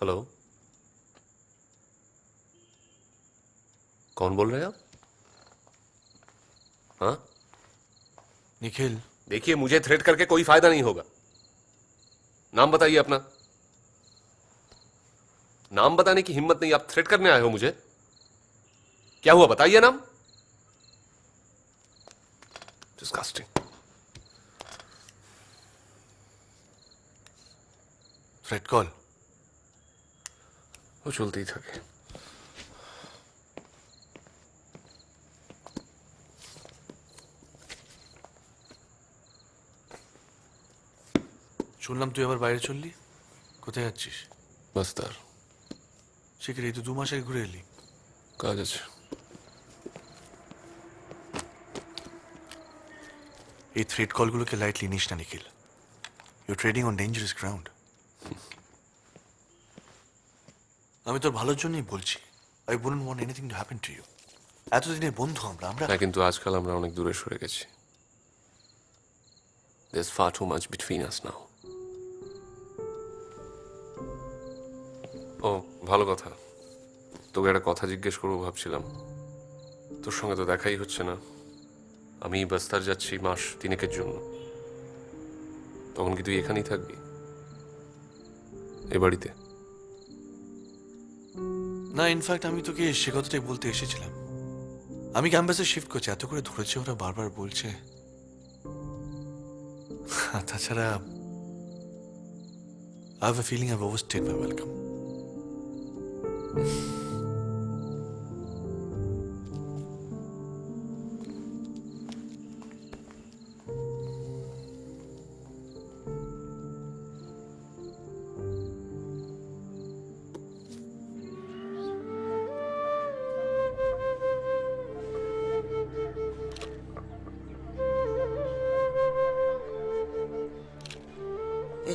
Hello. कौन बोल रहे हैं आप? हाँ? निखिल। देखिए मुझे थ्रेट करके कोई फ़ायदा नहीं होगा। नाम बताइए अपना। नाम बताने की हिम्मत नहीं आप थ्रेट करने आए हो मुझे। क्या हुआ बताइए नाम। डिस्कास्टिंग थ्रेट कॉल ও চলতেই থাকে। শুনলাম তুই আবার বাইরে চললি? কোথায় যাচ্ছিস? বাস্তার। শিখরে এই তো দু মাস আগে ঘুরে এলি। কাজ আছে। এই থ্রেড কলগুলোকে লাইটলি নিস না Nikhil. You trading on dangerous ground আমি তোর ভালোর জন্যই বলছি। I wouldn't want anything to happen to you এতদিনের বন্ধু আমরা আমরা হ্যাঁ কিন্তু আজকাল আমরা অনেক দূরে সরে গেছি। There's far too much between us now. ও, ভালো কথা। তোকে একটা কথা জিজ্ঞেস করব ভাবছিলাম। তোর সঙ্গে তো দেখাই হচ্ছে না। আমি বাস্তার যাচ্ছি মাস তিনেকের জন্য। তখন কি তুই এখানেই থাকবি? এ বাড়িতে। না ইনফ্যাক্ট আমি তোকে সে কথাটাই বলতে এসেছিলাম। আমি ক্যাম্পাসে শিফট করছি, এত করে ধরেছে ওরা বারবার বলছে। আর তাছাড়া I have a feeling I overstayed my welcome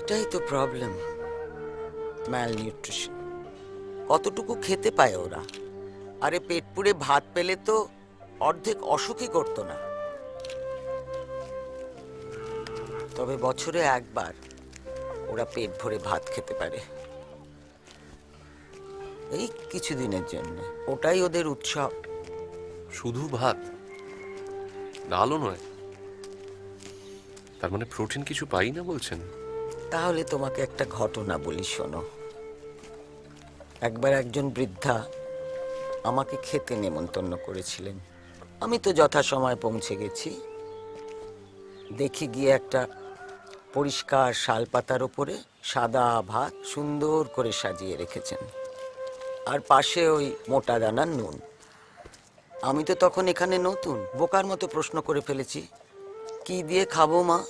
এটাই তো প্রবলেম ম্যাল নিউট্রিশন কতটুকু খেতে পায় ওরা? আরে পেট পুড়ে ভাত পেলে তো অর্ধেক অসুখই করতো না। তবে বছরে একবার ওরা পেট ভরে ভাত খেতে পারে। এই কিছুদিনের জন্য, ওটাই ওদের উৎসব। শুধু ভাত? ডালও নয়। তার মানে প্রোটিন কিছু পাই না বলছেন? তাহলে তোমাকে একটা ঘটনা বলি, শোনো। একবার একজন বৃদ্ধা আমাকে খেতে নেমন্তন্ন করেছিলেন। আমি তো যথাসময় পৌঁছে গেছি। দেখি গিয়ে একটা পরিষ্কার শাল পাতার ওপরে সাদা ভাত সুন্দর করে সাজিয়ে রেখেছেন। আর পাশে ওই মোটা দানার নুন। আমি তো তখন এখানে নতুন, বোকার মতো প্রশ্ন করে ফেলেছি, কি দিয়ে খাব মা?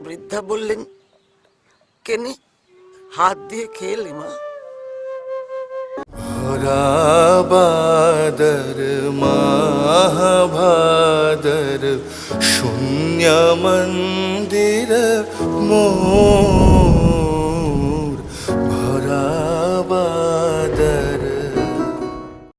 বৃদ্ধা বললেন কেনে? হাত দিয়ে খেলে মা? বাদর মহাভাদর শূন্য মন্দির মো